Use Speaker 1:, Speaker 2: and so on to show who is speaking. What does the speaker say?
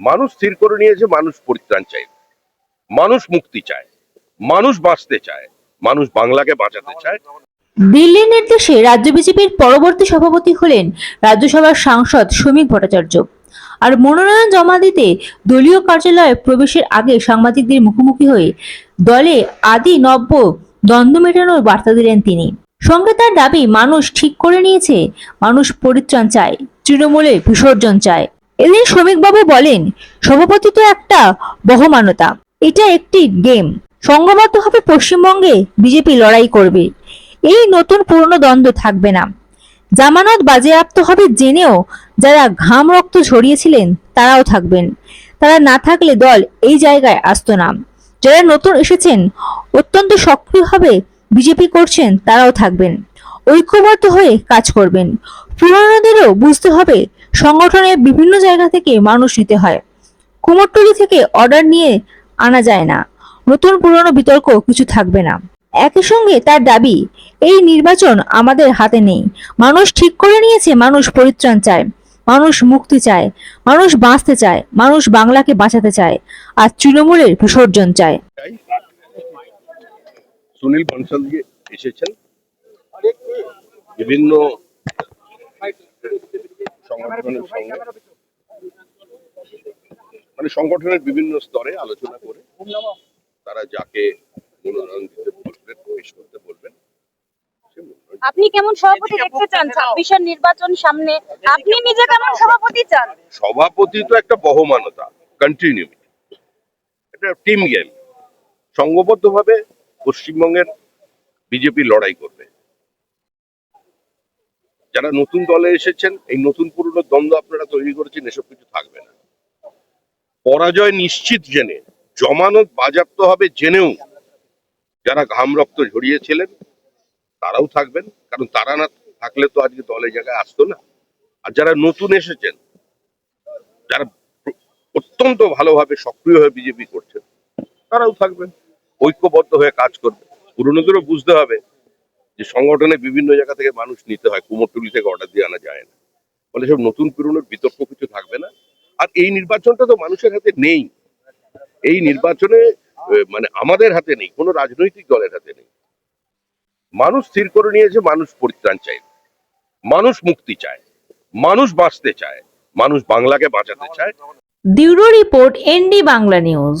Speaker 1: মানুষ স্থির করে নিয়েছে, মানুষ পরিত্রাণ চাই মানুষ মুক্তি চায়, মানুষ বাঁচতে চায়, মানুষ বাংলাকে বাঁচাতে চায়।
Speaker 2: দিল্লির নির্দেশে রাজ্য বিজেপির পরবর্তী সভাপতি হলেন রাজ্যসভার সাংসদ শ্রমিক ভট্টাচার্য। আর মনোনয়ন জমা দিতে দলীয় কার্যালয়ে প্রবেশের আগে সাংবাদিকদের মুখোমুখি হয়ে দলে আদি নব্য দ্বন্দ্ব মেটানোর বার্তা দিলেন তিনি। সঙ্গে তার দাবি, মানুষ ঠিক করে নিয়েছে, মানুষ পরিত্রাণ চায়, তৃণমূলে বিসর্জন চায়। এদিন শ্রমিকবাবু বলেন, সভাপতি তো একটা বহমানতা। এটা একটি গেম সংঘবদ্ধভাবে পশ্চিমবঙ্গে বিজেপি লড়াই করবে। এই নতুন পুরনো দ্বন্দ্ব থাকবে না। জামানত বাজেয়াপ্ত হবে জেনেও যারা ঘাম রক্ত ঝরিয়েছিলেন, তারাও থাকবেন। তারা না থাকলে দল এই জায়গায় আসতো না। যারা নতুন এসেছেন, অত্যন্ত সক্রিয়ভাবে বিজেপি করছেন, তারাও থাকবেন। ঐক্যবদ্ধ হয়ে কাজ করবেন। পুরনোদেরও বুঝতে হবে সংগঠনের বিভিন্ন জায়গা থেকে মানুষ নিতে হয়। কুমোরটুলি থেকে অর্ডার নিয়ে আনা যায় না। নতুন পুরনো বিতর্ক কিছু থাকবে না। একই সঙ্গে তার দাবি, এই নির্বাচন আমাদের হাতে নেই। মানুষ ঠিক করে নিয়েছে, মানুষ পরিত্রাণ চায়। মানুষ মুক্তি চায়। মানুষ বাঁচতে চায়। মানুষ বাংলাকে বাঁচাতে চায়। আর তৃণমূলের বিসর্জন চায়।
Speaker 1: সুনীল বনসাল এসেছেন। বিভিন্ন সংগঠনের সঙ্গে মানে সংগঠনের বিভিন্ন স্তরে আলোচনা করে তারা যাকে মনোনয়ন দিতে বলবেন পেশ করতে বলবেন
Speaker 3: আপনি কেমন সভাপতি দেখতে চান? ছাব্বিশের নির্বাচন সামনে। আপনি নিজে কেমন সভাপতি? চান?
Speaker 1: সভাপতি তো একটা বহমানতা কন্টিনিউটি এটা টিম গেম সংঘবদ্ধভাবে পশ্চিমবঙ্গের বিজেপি লড়াই করবে। যারা নতুন দলে এসেছেন, এই নতুন পুরনো দ্বন্দ্ব আপনারা তৈরি করেছেন, এসব কিছু থাকবে না। পরাজয় নিশ্চিত জেনে, জমানত বাজেয়াপ্ত হবে জেনেও যারা ঘাম রক্ত ঝরিয়েছিলেন, তারাও থাকবেন, কারণ তারা না থাকলে তো আজকে দলে জায়গায় আসতো না। আর যারা নতুন এসেছেন, যারা অত্যন্ত ভালোভাবে সক্রিয় হয়ে বিজেপি করছেন, তারাও থাকবেন, ঐক্যবদ্ধ হয়ে কাজ করবে পুরনোদেরও বুঝতে হবে যে সংগঠনে বিভিন্ন জায়গা থেকে মানুষ নিতে হয় কুমোরটুলি থেকে অর্ডার দিয়ে আনা যায় না। ফলে সব নতুন পুরনোর বিতর্ক কিছু থাকবে না। আর এই নির্বাচনটা তো মানুষের হাতে নেই। এই নির্বাচনে মানে আমাদের হাতে নেই, কোনো রাজনৈতিক দলের হাতে নেই। মানুষ স্থির করে নিয়েছে, মানুষ পরিত্রাণ চাই মানুষ মুক্তি চায়, মানুষ বাঁচতে চায়, মানুষ বাংলাকে বাঁচাতে চায়।
Speaker 2: Bureau report ND Bangla news.